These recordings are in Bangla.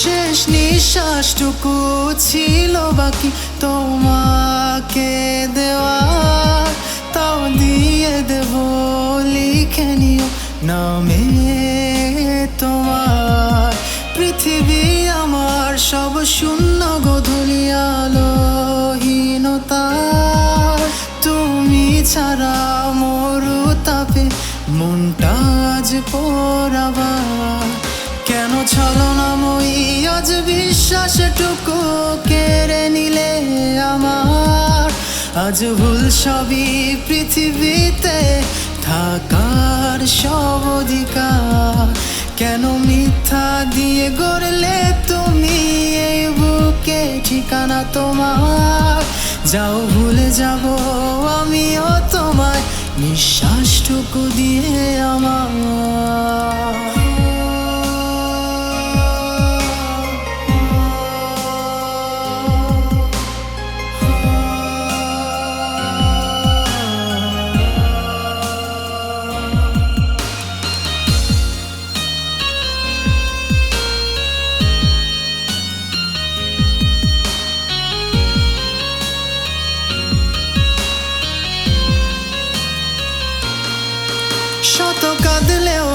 শেষ নিঃশ্বাসটুকু ছিল বাকি তোমাকে দেওয়া। তাও দিয়ে দেব, লিখে নিও নামে তোমার। পৃথিবী আমার সব শূন্য গধুলি আলোহীনতা তুমি ছাড়া মরু তাপে মনটা আজ আজ ভুল সবই পৃথিবীতে থাকার সব অধিকার। কেন মিথ্যা দিয়ে গড়লে তুমি এই বুকে ঠিকানা তোমার? যাও ভুলে যাব আমিও তোমায়, নিঃশ্বাসটুকু দিয়ে আমার।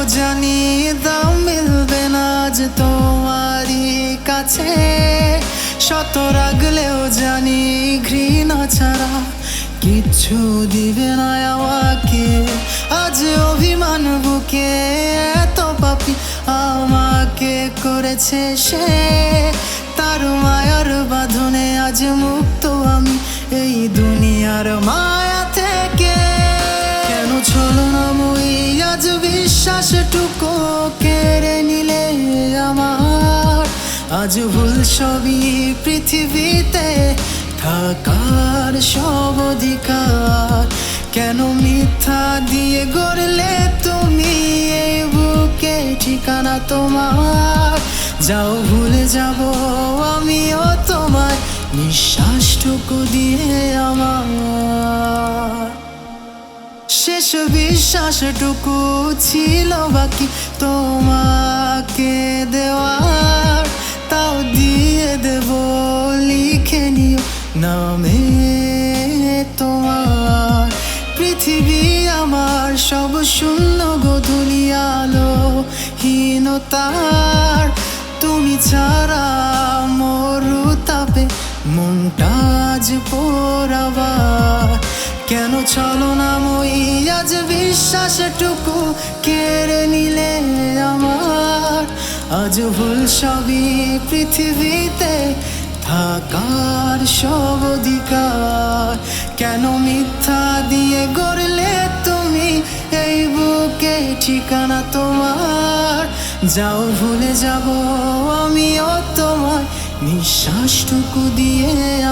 কাঁদলেও জানি দাম মিলবে না আজ তোমারই কাছে। শত রাগলেও জানি ঘৃণা ছাড়া কিচ্ছু দিবে না আমাকে। আজ অভিমান বুকে এত পাপি আমাকে করেছে সে। তার মায়ার বাঁধনে আজ মুক্ত আমি। বিশ্বাসটুকু কেড়ে নিলে আমার আজ ভুল সবই পৃথিবীতে থাকার সব অধিকার কেন মিথ্যা দিয়ে গড়লে তুমি এই বুকে ঠিকানা তোমার যাও ভুলে যাব আমিও তোমায় নিঃশ্বাসটুকু দিয়ে আমার শেষ বিশ্বাসটুকু ছিল বাকি। তোমাকে দেওয়ার, তাও দিয়ে দেব লিখে নিও। নামে তোমার পৃথিবী আমার সব শূন্য গধুলি আলো হীনতার। তুমি ছাড়া মরু তাপে মনটা আজ পোড়াবার। কেন চলো না মই? আজ বিশ্বাসটুকু কেড়ে নিলে আমার? আজ ভুল সবই পৃথিবীতে থাকার সব অধিকার। কেন মিথ্যা দিয়ে গড়লে তুমি এই বুকে ঠিকানা তোমার? যাও ভুলে যাব আমিও তোমার নিঃশ্বাসটুকু দিয়ে